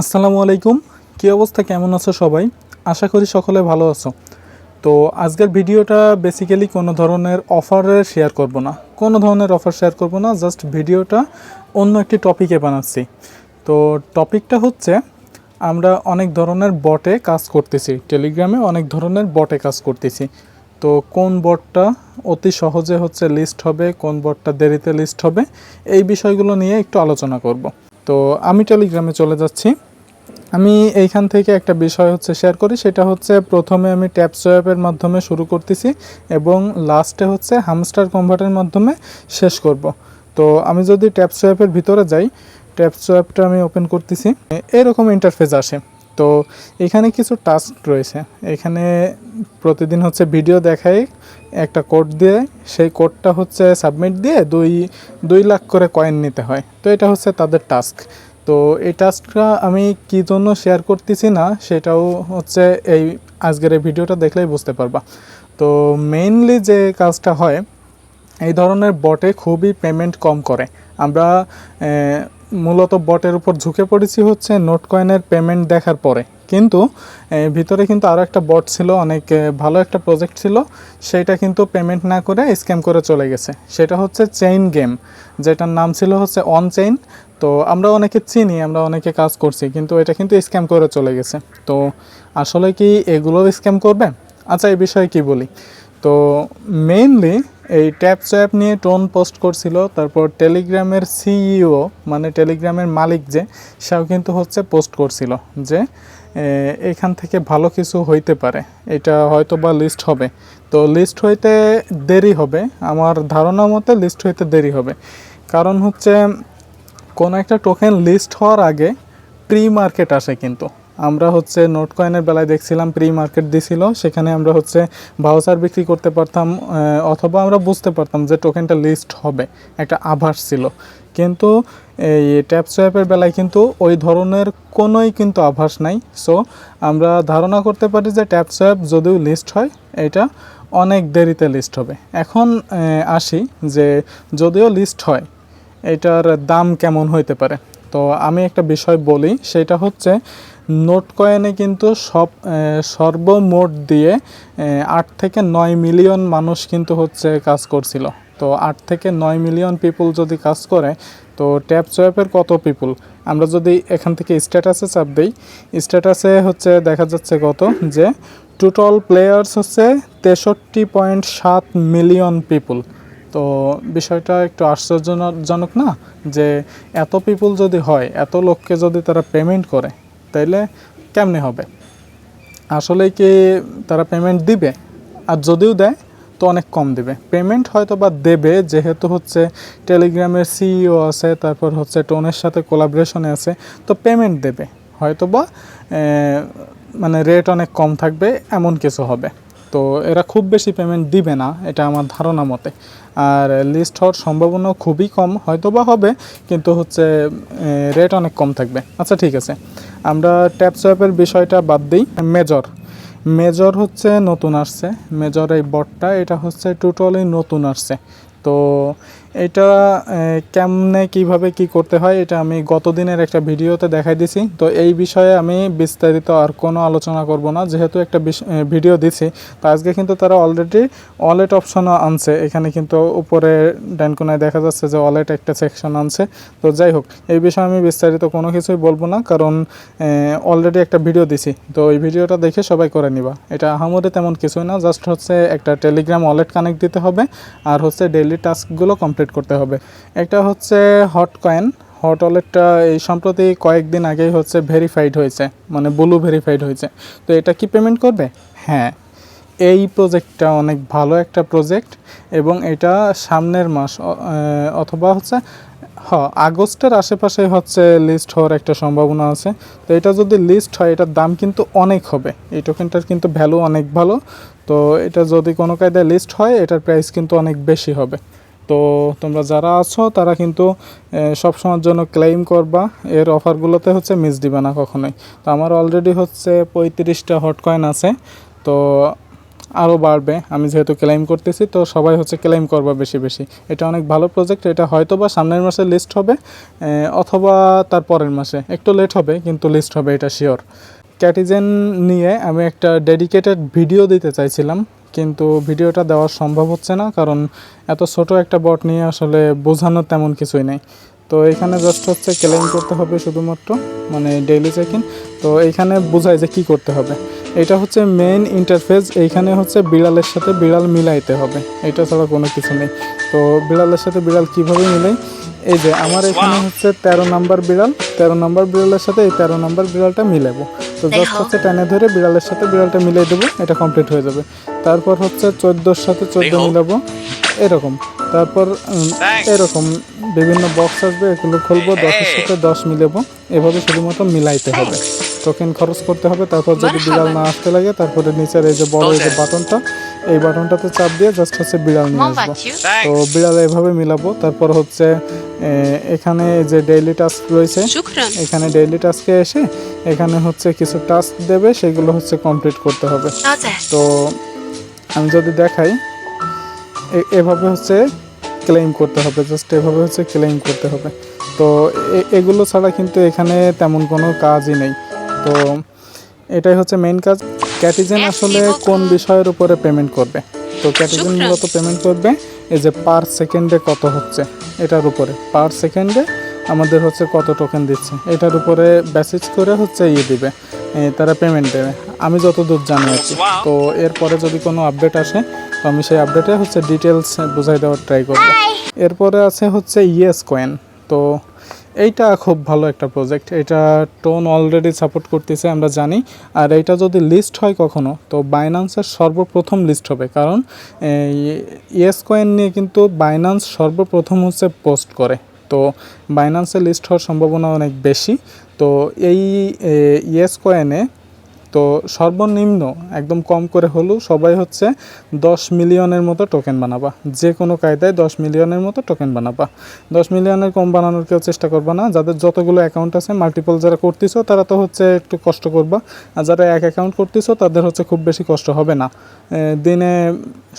আসসালামু আলাইকুম। কী অবস্থা? কেমন আছো সবাই? আশা করি সকলে ভালো আছো। তো আজকের ভিডিওটা বেসিক্যালি কোনো ধরনের অফারে শেয়ার করব না। কোনো ধরনের অফার শেয়ার করব না জাস্ট ভিডিওটা অন্য একটি টপিকে বানাচ্ছি। তো টপিকটা হচ্ছে, আমরা অনেক ধরনের বটে কাজ করতেছি। টেলিগ্রামে অনেক ধরনের বটে কাজ করতেছি। তো কোন বটটা অতি সহজে হচ্ছে লিস্ট হবে, কোন বটটা দেরিতে লিস্ট হবে, এই বিষয়গুলো নিয়ে একটু আলোচনা করব। তো আমি টেলিগ্রামে চলে যাচ্ছি। আমি এইখান থেকে একটা বিষয় হচ্ছে শেয়ার করি, সেটা হচ্ছে প্রথমে আমি ট্যাপ সোয়াপের মাধ্যমে শুরু করতেছি এবং লাস্টে হচ্ছে হামস্টার কনভার্টের মাধ্যমে শেষ করব। তো আমি যদি ট্যাপ সোয়াপের ভিতরে যাই ট্যাপ সোয়াপটা আমি ওপেন করতেছি, এরকম ইন্টারফেস আসে। তো এখানে কিছু টাস্ক রয়েছে। এখানে প্রতিদিন হচ্ছে ভিডিও দেখায় একটা কোড দিয়ে, সেই কোডটা হচ্ছে সাবমিট দিয়ে দুই দুই লাখ করে কয়েন নিতে হয়। তো এটা হচ্ছে তাদের টাস্ক তো এই টাস্কটা আমি কী জন্য শেয়ার করতেছি না, সেটাও হচ্ছে এই আজকের এই ভিডিওটা দেখলেই বুঝতে পারবা। তো মেইনলি যে কাজটা হয়, এই ধরনের বটে খুবই পেমেন্ট কম করে। আমরা মূলত বটের উপর ঝুঁকে পড়েছি হচ্ছে নোট কয়েনের পেমেন্ট দেখার পরে। কিন্তু ভিতরে কিন্তু আরও একটা বট ছিল, অনেক ভালো একটা প্রজেক্ট ছিল, সেটা কিন্তু পেমেন্ট না করে স্ক্যাম করে চলে গেছে। সেটা হচ্ছে চেইন গেম, যেটার নাম ছিল হচ্ছে অন চেইন তো আমরা অনেকে চিনি, আমরা অনেকে কাজ করছি, কিন্তু এটা কিন্তু স্ক্যাম করে চলে গেছে। তো আসলে কি এগুলো স্ক্যাম করবে? আচ্ছা এই বিষয়ে কি বলি? তো মেইনলি এই ট্যাপ স্যাপ নিয়ে টোন পোস্ট করছিল, তারপর টেলিগ্রামের সিইও মানে টেলিগ্রামের মালিক যে, সেও কিন্তু হচ্ছে পোস্ট করছিল যে এখান থেকে ভালো কিছু হইতে পারে। এটা হয়তো বা লিস্ট হবে। তো লিস্ট হইতে দেরি হবে। আমার ধারণা মতে লিস্ট হইতে দেরি হবে। কারণ হচ্ছে, কোনো একটা টোকেন লিস্ট হওয়ার আগে প্রি মার্কেট আসে কিন্তু। আমরা হচ্ছে নোট কয়েনের বেলায় দেখছিলাম প্রি মার্কেট দিছিল, সেখানে আমরা হচ্ছে ভাউচার বিক্রি করতে পারতাম অথবা আমরা বুঝতে পারতাম যে টোকেনটা লিস্ট হবে, একটা আভাস ছিল। কিন্তু এই ট্যাপ সোয়াপের বেলায় কিন্তু ওই ধরনের কোনোই কিন্তু আভাস নাই। সো আমরা ধারণা করতে পারি যে ট্যাপ সোয়াপ যদিও লিস্ট হয়, এটা অনেক দেরিতে লিস্ট হবে। এখন আসি যে যদিও লিস্ট হয়, এটার দাম কেমন হইতে পারে? তো আমি একটা বিষয় বলি, সেটা হচ্ছে নোট কয়েনে কিন্তু সব সর্বমোট দিয়ে আট থেকে নয় মিলিয়ন মানুষ কিন্তু হচ্ছে কাজ করছিল। তো আট থেকে নয় মিলিয়ন পিপুল যদি কাজ করে, তো ট্যাপ সোয়াপের কত পিপুল আমরা যদি এখান থেকে স্ট্যাটাসে চাপ দিই, স্ট্যাটাসে হচ্ছে দেখা যাচ্ছে কত? যে টোটাল প্লেয়ার্স হচ্ছে তেষট্টি পয়েন্ট সাত মিলিয়ন পিপুল তো বিষয়টা একটু আশ্চর্যজনক না? যে এত পিপুল যদি হয়, এত লোককে যদি তারা পেমেন্ট করে তাইলে কেমনে হবে? আসলে কি তারা পেমেন্ট দিবে? আর যদিও দেয়, তো অনেক কম দেবে। পেমেন্ট হয়তো বা দেবে, যেহেতু হচ্ছে টেলিগ্রামের সিইও আছে, তারপর হচ্ছে টোনের সাথে কোলাবরেশনে আছে, তো পেমেন্ট দেবে। হয়তো বা মানে রেট অনেক কম থাকবে, এমন কিছু হবে। তো এরা খুব বেশি পেমেন্ট দিবে না, এটা আমার ধারণা মতে। আর লিস্ট হওয়ার সম্ভাবনা খুবই কম হয়তো বা হবে, কিন্তু হচ্ছে রেট অনেক কম থাকবে। আচ্ছা ঠিক আছে। আমরা ট্যাপ সোয়াপের বিষয়টা বাদ দিই। মেজর। মেজর হচ্ছে নতুন আসছে। মেজর এই বটটা, এটা হচ্ছে টোটালি নতুন আসছে। তো এটা কেমনে, কীভাবে, কি করতে হয়, এটা আমি গত দিনের একটা ভিডিওতে দেখাই দিছি। তো এই বিষয়ে আমি বিস্তারিত আর কোনো আলোচনা করব না, যেহেতু একটা ভিডিও দিছি। তো আজকে কিন্তু তারা অলরেডি ওয়ালেট অপশনও আনছে। এখানে কিন্তু উপরে ডান কোনায় দেখা যাচ্ছে যে ওয়ালেট একটা সেকশন আনছে। তো যাই হোক, এই বিষয়ে আমি বিস্তারিত কোনো কিছুই বলব না, কারণ অলরেডি একটা ভিডিও দিছি। তো এই ভিডিওটা দেখে সবাই করে নিবা। এটা আহামরি তেমন কিছুই না, জাস্ট হচ্ছে একটা টেলিগ্রাম ওয়ালেট কানেক্ট দিতে হবে, আর হচ্ছে ডেইলি টাস্কগুলো কমপ্লিট করতে হবে। একটা হচ্ছে হট কয়েন হট ওয়ালেটটা এই সম্প্রতি কয়েকদিন আগেই হচ্ছে ভেরিফাইড হয়েছে। মানে ব্লু ভেরিফাইড হয়েছে। তো এটা কি পেমেন্ট করবে? হ্যাঁ। এই প্রজেক্টটা অনেক ভালো একটা প্রজেক্ট এবং এটা সামনের মাস অথবা হচ্ছে, হ, আগস্টের আশেপাশে হচ্ছে লিস্ট হওয়ার একটা সম্ভাবনা আছে। তো এটা যদি লিস্ট হয়, এটার দাম কিন্তু অনেক হবে। এই টোকেনটার কিন্তু ভ্যালু অনেক ভালো। তো এটা যদি কোনো কায়দায় লিস্ট হয়, এটার প্রাইস কিন্তু অনেক বেশি হবে। তো তোমরা যারা আছো, তারা কিন্তু সব সময়ের জন্য ক্লেম করবা। এর অফারগুলোতে হচ্ছে মিস দিবে না কখনোই। তো আমার অলরেডি হচ্ছে পঁয়ত্রিশটা হট কয়েন আছে। তো আরও বাড়বে। আমি যেহেতু ক্লেম করতেছি, তো সবাই হচ্ছে ক্লেম করবে বেশি বেশি। এটা অনেক ভালো প্রজেক্ট এটা হয়তো বা সামনের মাসে লিস্ট হবে অথবা তার পরের মাসে। একটু লেট হবে, কিন্তু লিস্ট হবে, এটা শিওর ক্যাটিজেন নিয়ে আমি একটা ডেডিকেটেড ভিডিও দিতে চাইছিলাম। কিন্তু ভিডিওটা দেওয়া সম্ভব হচ্ছে না কারণ এত ছোট একটা বট নিয়ে আসলে বোঝানোর তেমন কিছুই নেই। তো এখানে জাস্ট হচ্ছে ক্লেম করতে হবে শুধুমাত্র মানে ডেইলি চেক ইন তো এইখানে বোঝায় যে কি করতে হবে। এটা হচ্ছে মেইন ইন্টারফেস এইখানে হচ্ছে বিড়ালের সাথে বিড়াল মিলাইতে হবে। এটা ছাড়া কোনো কিছু নেই। তো বিড়ালের সাথে বিড়াল কীভাবে মিলাই? এই যে আমার এখানে হচ্ছে তেরো নাম্বার বিড়াল তেরো নাম্বার বিড়ালের সাথে এই তেরো নাম্বার বিড়ালটা মিলাবো। তো জাস্ট হচ্ছে টেনে ধরে বিড়ালের সাথে বিড়ালটা মিলিয়ে দেবো এটা কমপ্লিট হয়ে যাবে। তারপর হচ্ছে চোদ্দোর সাথে চোদ্দ মিলাবো। এরকম। তারপর এরকম বিভিন্ন বক্স আসবে এগুলো খুলবো দশের সাথে দশ মিলাবো। এভাবে শুধুমাত্র মিলাইতে হবে। টোকেন খরচ করতে হবে তারপর যদি বিড়াল না আসতে লাগে তারপরে নিচের এই যে বড় এই যে বাটনটা এই বাটনটাতে চাপ দিয়ে জাস্ট হচ্ছে বিড়াল নিয়ে আসব। তো বিড়াল এভাবে মিলাবো। তারপর হচ্ছে এখানে যে ডেইলি টাস্ক রয়েছে এখানে ডেইলি টাস্কে এসে এখানে হচ্ছে কিছু টাস্ক দেবে সেগুলো হচ্ছে কমপ্লিট করতে হবে। তো আমি যদি দেখাই এভাবে হচ্ছে ক্লেম করতে হবে জাস্ট এভাবে হচ্ছে ক্লেম করতে হবে। তো এ- এগুলো ছাড়া কিন্তু এখানে তেমন কোনো কাজই নেই। তো এটাই হচ্ছে মেইন কাজ। ক্যাটিজেন আসলে কোন বিষয়ের উপরে পেমেন্ট করবে? তো ক্যাটিজেন মূলত পেমেন্ট করবে এই যে পার সেকেন্ডে কত হচ্ছে এটার উপরে। পার সেকেন্ডে আমাদের হচ্ছে কত টোকেন দিচ্ছে এটার উপরে বেসিস করে হচ্ছে ইয়ে দিবে তারা পেমেন্ট দেবে। আমি যতদূর জানি কি। তো এরপরে যদি কোনো আপডেট আসে, তো আমি সেই আপডেটে হচ্ছে ডিটেলস বুঝাই দেওয়ার ট্রাই করব। এরপরে আছে হচ্ছে ইয়েস কয়েন তো এইটা খুব ভালো একটা প্রজেক্ট এটা টোন অলরেডি সাপোর্ট করতেছে, আমরা জানি। আর এইটা যদি লিস্ট হয় কখনো, তো বাইনান্সের সর্বপ্রথম লিস্ট হবে। কারণ ইয়েস কয়েন নিয়ে কিন্তু বাইনান্স সর্বপ্রথম হচ্ছে পোস্ট করে। তো বাইনান্সে লিস্ট হওয়ার সম্ভাবনা অনেক বেশি। তো এই ইয়েস কয়েনে তো সর্বনিম্ন, একদম কম করে হলেও সবাই হচ্ছে দশ মিলিয়নের মতো টোকেন বানাবা। যে কোনো কায়দায় দশ মিলিয়নের মতো টোকেন বানাবা। দশ মিলিয়নের কম বানানোর কেউ চেষ্টা করবা না। যাদের যতগুলো অ্যাকাউন্ট আছে মাল্টিপল যারা করতেছো, তারা তো হচ্ছে একটু কষ্ট করবা। আর যারা এক অ্যাকাউন্ট করতেছো, তাদের হচ্ছে খুব বেশি কষ্ট হবে না। দিনে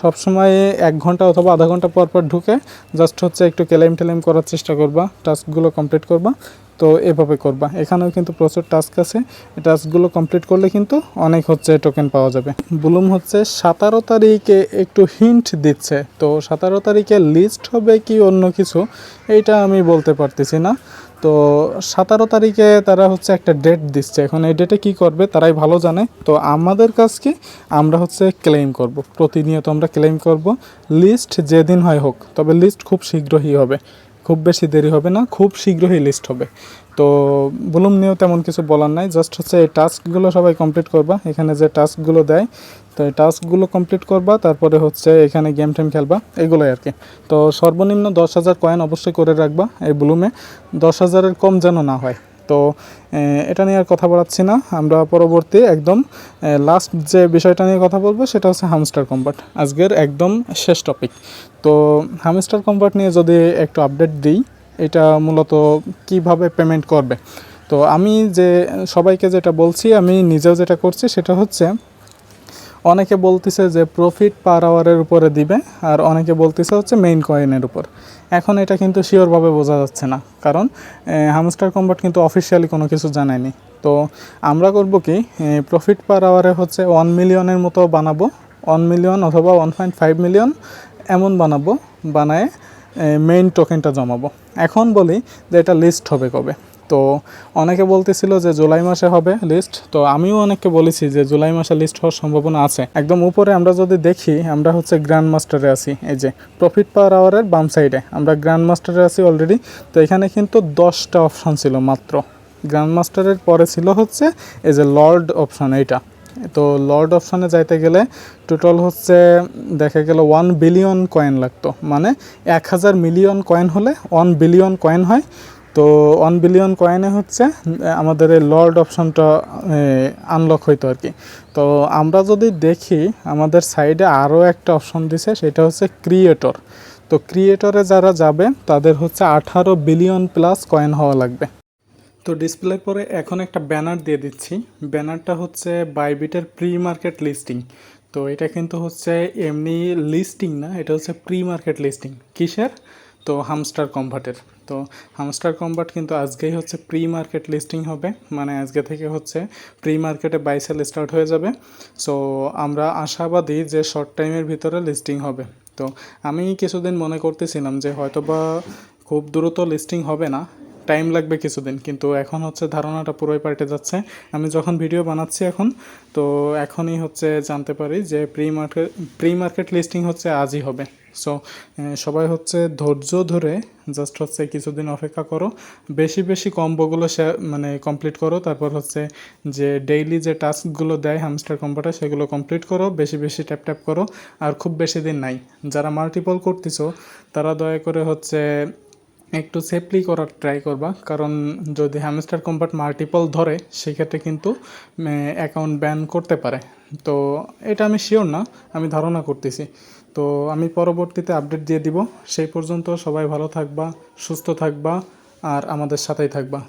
সবসময় এক ঘণ্টা অথবা আধা ঘণ্টা পর পর ঢুকে জাস্ট হচ্ছে একটু কেলেম টেলেম করার চেষ্টা করবা। টাস্কগুলো কমপ্লিট করবা। তো এভাবে করবা। এখানেও কিন্তু প্রচুর টাস্ক আছে। টাস্কগুলো কমপ্লিট করলে কিন্তু অনেক হচ্ছে টোকেন পাওয়া যাবে। বুলুম হচ্ছে সতেরো তারিখে একটু হিন্ট দিচ্ছে। তো সতেরো তারিখে লিস্ট হবে কি অন্য কিছু? এইটা আমি বলতে পারতেছি না। তো সতেরো তারিখে তারা হচ্ছে একটা ডেট দিচ্ছে। এখন এই ডেটে কি করবে তারাই ভালো জানে। তো আমাদের কাজ কি? আমরা হচ্ছে ক্লেম করব। প্রতিনিয়ত আমরা ক্লেম করব। লিস্ট যেদিন হয় হোক। তবে লিস্ট খুব শীঘ্রই হবে। খুব বেশি দেরি হবে না, খুব শীঘ্রই লিস্ট হবে। তো বলুম নিয়েও তেমন কিছু বলার নাই জাস্ট হচ্ছে এই টাস্কগুলো সবাই কমপ্লিট করবা। এখানে যে টাস্কগুলো দেয়, তো এই টাস্কগুলো কমপ্লিট করবা, তারপরে হচ্ছে এখানে গেম টেম খেলবা, এগুলোই আর কি। তো সর্বনিম্ন দশ হাজার কয়েন অবশ্যই করে রাখবা এই ব্লুমে দশ হাজারের কম যেন না হয়। তো এটা নিয়ে আর কথা বলাচ্ছি না। আমরা পরবর্তী একদম লাস্ট যে বিষয়টা নিয়ে কথা বলব সেটা হচ্ছে হামস্টার কম্পার্ট আজকের একদম শেষ টপিক তো হামস্টার কম্পার্ট নিয়ে যদি একটু আপডেট দিই, এটা মূলত কীভাবে পেমেন্ট করবে? তো, আমি যে সবাইকে যেটা বলছি, আমি নিজেও যেটা করছি, সেটা হচ্ছে অনেকে বলতেছে যে প্রফিট পার আওয়ারের উপরে দিবে, আর অনেকে বলতেছে হচ্ছে মেইন কয়েনের উপর। এখন এটা কিন্তু শিওরভাবে বোঝা যাচ্ছে না, কারণ হামস্টার কম্বাট কিন্তু অফিসিয়ালি কোনো কিছু জানায়নি। তো আমরা করব কি প্রফিট পার আওয়ারে হচ্ছে ওয়ান মিলিয়নের মতো বানাবো ওয়ান মিলিয়ন অথবা ওয়ান পয়েন্ট ফাইভ মিলিয়ন এমন বানাবো, বানায় মেইন টোকেনটা জমাবো। এখন বলি যে এটা লিস্ট হবে কবে। তো অনেকে বলতেছিল যে জুলাই মাসে হবে লিস্ট তো আমিও অনেককে বলেছি যে জুলাই মাসে লিস্ট হওয়ার সম্ভাবনা আছে। একদম উপরে আমরা যদি দেখি, আমরা হচ্ছে গ্র্যান্ড মাস্টারে আছি, এই যে প্রফিট পাওয়ার আওয়ারের বাম সাইডে আমরা গ্র্যান্ড মাস্টারে আছি অলরেডি তো এখানে কিন্তু দশটা অপশান ছিল মাত্র। গ্র্যান্ড মাস্টারের পরে ছিল হচ্ছে এই যে লর্ড অপশান এইটা। তো লর্ড অপশানে যাইতে গেলে টোটাল হচ্ছে দেখা গেল ওয়ান বিলিয়ন কয়েন লাগতো। মানে এক হাজার মিলিয়ন কয়েন হলে ওয়ান বিলিয়ন কয়েন হয় তো ওয়ান বিলিয়ন কয়েনে হচ্ছে আমাদের এই লর্ড অপশনটা আনলক হইতো আর কি। তো আমরা যদি দেখি, আমাদের সাইডে আরও একটা অপশন দিছে, সেটা হচ্ছে ক্রিয়েটর তো ক্রিয়েটরে যারা যাবে, তাদের হচ্ছে আঠারো বিলিয়ন প্লাস কয়েন হওয়া লাগবে। তো ডিসপ্লে পরে এখন একটা ব্যানার দিয়ে দিচ্ছি। ব্যানারটা হচ্ছে বাইবিটের প্রি মার্কেট লিস্টিং তো এটা কিন্তু হচ্ছে এমনি লিস্টিং না, এটা হচ্ছে প্রি মার্কেট লিস্টিং কিসের? তো হামস্টার কম্ভার্টের তো হামস্টার কম্ভার্ট কিন্তু আজকেই হচ্ছে প্রি মার্কেট লিস্টিং হবে। মানে আজকে থেকে হচ্ছে প্রি মার্কেটে বাইসেল স্টার্ট হয়ে যাবে। সো আমরা আশাবাদী যে শর্ট টাইমের ভিতরে লিস্টিং হবে। তো, আমি কিছুদিন মনে করতেছিলাম যে হয়তোবা খুব দ্রুত লিস্টিং হবে না। টাইম লাগবে কিছুদিন, কিন্তু এখন হচ্ছে ধারণাটা পুরোই পাল্টে যাচ্ছে। আমি যখন ভিডিও বানাচ্ছি এখন, তো এখনই হচ্ছে জানতে পারি যে pre market pre market listing হচ্ছে আজই হবে। সো সবাই হচ্ছে ধৈর্য ধরে জাস্ট হচ্ছে কিছুদিন অপেক্ষা করো। বেশি বেশি কম্বোগুলো শেয়ার মানে কমপ্লিট করো। তারপর হচ্ছে যে ডেইলি যে টাস্কগুলো দেয় হামস্টার কম্বোটা সেগুলো কমপ্লিট করো। বেশি বেশি ট্যাপ ট্যাপ করো। আর খুব বেশি দিন নাই। যারা মাল্টিপল করতেছো, তারা দয়া করে হচ্ছে একটু সেফলি করার ট্রাই করবা। কারণ যদি হ্যামস্টার কম্পার্ট মাল্টিপল ধরে, সেক্ষেত্রে কিন্তু অ্যাকাউন্ট ব্যান করতে পারে। তো এটা আমি শিওর না, আমি ধারণা করতেছি। তো আমি পরবর্তীতে আপডেট দিয়ে দিব। সেই পর্যন্ত সবাই ভালো থাকবা, সুস্থ থাকবা আর আমাদের সাথেই থাকবা।